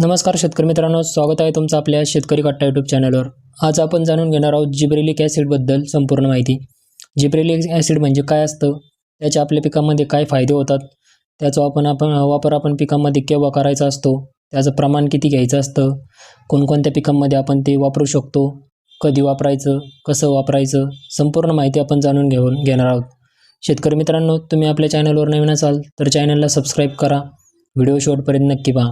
नमस्कार शेतकरी मित्रांनो स्वागत आहे तुमचं आपल्या शेतकरी कट्टा यूट्यूब चॅनलवर आज आपण जाणून घेणार आहोत जिब्रेलिक ॲसिडबद्दल संपूर्ण माहिती. जिब्रेलिक ॲसिड म्हणजे काय असतं? त्याचे आपल्या पिकामध्ये काय फायदे होतात? त्याचा आपण आपण वापर आपण पिकामध्ये केव्हा करायचा असतो? त्याचं प्रमाण किती घ्यायचं असतं? कोणकोणत्या पिकांमध्ये आपण ते वापरू शकतो? कधी वापरायचं? कसं वापरायचं? संपूर्ण माहिती आपण जाणून घेऊन घेणार आहोत. शेतकरी मित्रांनो तुम्ही आपल्या चॅनलवर नवीन असाल तर चॅनलला सबस्क्राईब करा. व्हिडिओ शेवटपर्यंत नक्की पहा.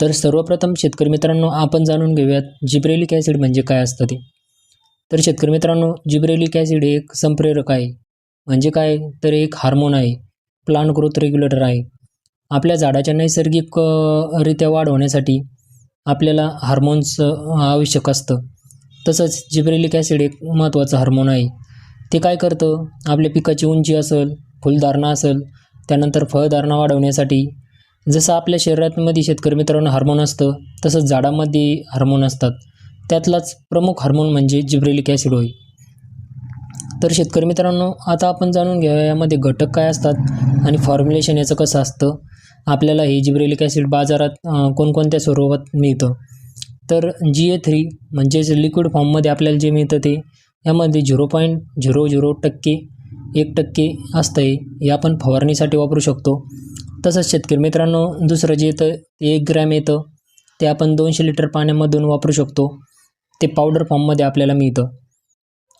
तर सर्वप्रथम शेतकरी मित्रांनो आपण जाणून घेऊयात जिब्रेलिक ॲसिड म्हणजे काय असतं ते. तर शेतकरी मित्रांनो जिब्रेलिक ॲसिड हे एक संप्रेरक आहे. म्हणजे काय? तर एक हार्मोन आहे. प्लांट ग्रोथ रेग्युलेटर आहे. आपल्या झाडाच्या नैसर्गिकरित्या वाढ होण्यासाठी आपल्याला हार्मोन्स आवश्यक असतं. तसंच जिब्रेलिक ॲसिड एक महत्त्वाचं हार्मोन आहे. ते काय करतं? आपल्या पिकाची उंची असेल फुलधारणा असेल त्यानंतर फळधारणा वाढवण्यासाठी जसं आपल्या शरीरामध्ये शेतकरी मित्रांनो हार्मोन असतं तसंच झाडामध्ये हार्मोन असतात. त्यातलाच प्रमुख हार्मोन म्हणजे जिब्रेलिक ॲसिड होय. तर शेतकरी मित्रांनो आता आपण जाणून घेऊया यामध्ये घटक काय असतात आणि फॉर्म्युलेशन याचं कसं असतं. आपल्याला हे जिब्रेलिक ॲसिड बाजारात कोणकोणत्या स्वरूपात मिळतं. तर जी ए थ्री म्हणजेच लिक्विड फॉर्ममध्ये आपल्याला जे मिळतं ते यामध्ये झिरो पॉईंट झिरो झिरो टक्के एक टक्के असतं आहे हे आपण फवारणीसाठी वापरू शकतो. तसंच शेतकरी मित्रांनो दुसरं जे येतं ते एक ग्रॅम येतं. ते आपण दोनशे लिटर पाण्यामधून वापरू शकतो. ते पावडर फॉर्ममध्ये आपल्याला मिळतं.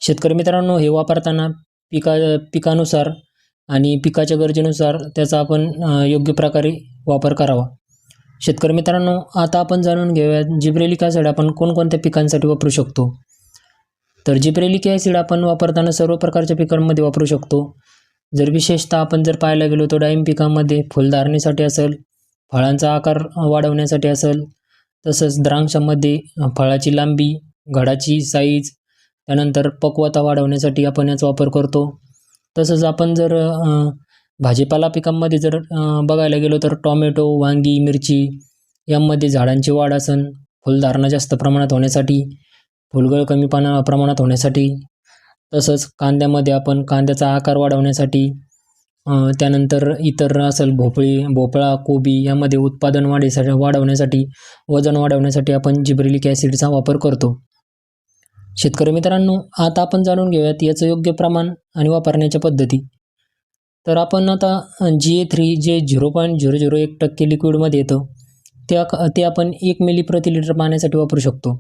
शेतकरी मित्रांनो हे वापरताना पिका पिकानुसार आणि पिकाच्या गरजेनुसार त्याचा आपण योग्य प्रकारे वापर करावा. शेतकरी मित्रांनो आता आपण जाणून घेऊया जिब्रेलिक ॲसिड आपण कोणकोणत्या पिकांसाठी वापरू शकतो. तर जिब्रेलिक ॲसिड आपण वापरताना सर्व प्रकारच्या पिकांमध्ये वापरू शकतो. जर विशेषतः आपण जर पाहायला गेलो तर डाळिंब पिकामध्ये फुलधारणेसाठी असेल फळांचा आकार वाढवण्यासाठी असेल तसंच द्राक्षामध्ये फळाची लांबी घडाची साईज त्यानंतर पक्वता वाढवण्यासाठी आपण याचा वापर करतो. तसंच आपण जर भाजीपाला पिकांमध्ये जर बघायला गेलो तर टॉमॅटो वांगी मिरची यामध्ये झाडांची वाढ असन फुलधारणा जास्त प्रमाणात होण्यासाठी फुलगळ कमी पाना प्रमाणात होण्यासाठी तसंच कांद्यामध्ये आपण कांद्याचा आकार वाढवण्यासाठी त्यानंतर इतर असेल भोपळी भोपळा कोबी यामध्ये उत्पादन वाढीसाठी वाढवण्यासाठी वजन वाढवण्यासाठी आपण जिब्रेलिक ॲसिडचा वापर करतो. शेतकरी मित्रांनो आता आपण जाणून घेऊयात याचं योग्य प्रमाण आणि वापरण्याच्या पद्धती. तर आपण आता G A three J zero point zero zero एक टक्के लिक्विडमध्ये येतं त्या ते आपण एक मिली प्रति लिटर पाण्यासाठी वापरू शकतो.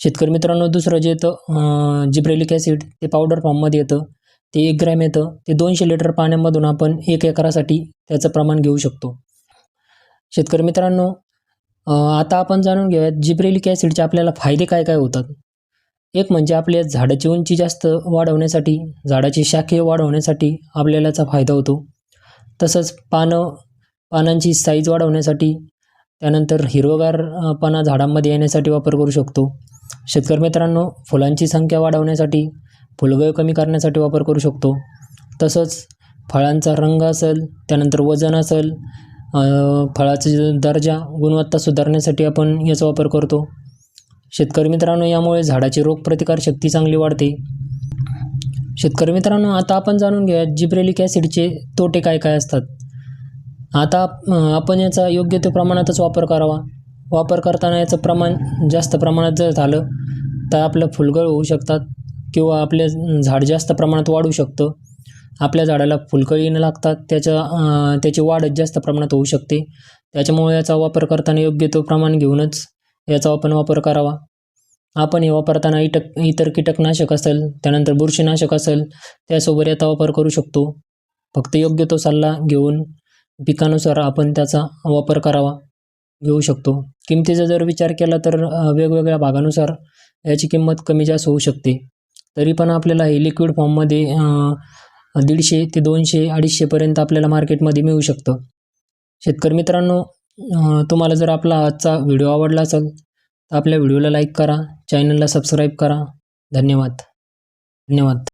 शेतकरी मित्रांनो दुसरं जे येतं जिब्रेलिक ॲसिड ते पावडर फॉर्ममध्ये येतं ते एक ग्रॅम येतं ते दोनशे लिटर पाण्यामधून आपण एक एकरासाठी त्याचं प्रमाण घेऊ शकतो. शेतकरी मित्रांनो आता आपण जाणून घेऊयात जिब्रेलिक ॲसिडचे आपल्याला फायदे काय काय होतात. एक म्हणजे आपल्या झाडाची उंची जास्त वाढवण्यासाठी झाडाची शाखीय वाढवण्यासाठी आपल्याला याचा फायदा होतो. तसंच पानं पानांची साईज वाढवण्यासाठी त्यानंतर हिरवगार झाडांमध्ये येण्यासाठी वापर करू शकतो. शेतकरी मित्रांनो फुलांची संख्या वाढवण्यासाठी फुलगळ कमी करण्यासाठी वापर करू शकतो. तसंच फळांचा रंग असेल त्यानंतर वजन असेल फळाचा दर्जा गुणवत्ता सुधारण्यासाठी आपण याचा वापर करतो. शेतकरी मित्रांनो यामुळे झाडाची रोगप्रतिकार शक्ती चांगली वाढते. शेतकरी मित्रांनो आता आपण जाणून घेऊया जिब्रेलिक ॲसिडचे तोटे काय काय असतात. आता आपण याचा योग्य त्या प्रमाणातच वापर करावा. वापर करताना याचं प्रमाण जास्त प्रमाणात जर झालं तर आपलं फुलगळ होऊ शकतात किंवा आपले झाड जास्त प्रमाणात वाढू शकतं. आपल्या झाडाला फुलकळी न लागतात त्याच्या त्याची वाढ जास्त प्रमाणात होऊ शकते. त्याच्यामुळे याचा वापर करताना योग्य तो प्रमाण घेऊनच याचा आपण वापर करावा. आपण हे वापरताना इटक इतर कीटकनाशक असेल त्यानंतर बुरशीनाशक असेल त्यासोबत याचा वापर करू शकतो. फक्त योग्य तो सल्ला घेऊन पिकानुसार आपण त्याचा वापर करावा घेऊ शकतो. किमतीचा जर विचार केला तर वेगवेगळ्या भागानुसार याची किंमत कमी जास्त होऊ शकते. तरी पण आपल्याला हे लिक्विड फॉर्ममध्ये दीडशे ते दोनशे अडीचशेपर्यंत आपल्याला मार्केटमध्ये मिळू शकतं. शेतकरी मित्रांनो तुम्हाला जर आपला आजचा व्हिडिओ आवडला असेल तर आपल्या व्हिडिओला लाईक करा चॅनलला सबस्क्राईब करा. धन्यवाद. धन्यवाद.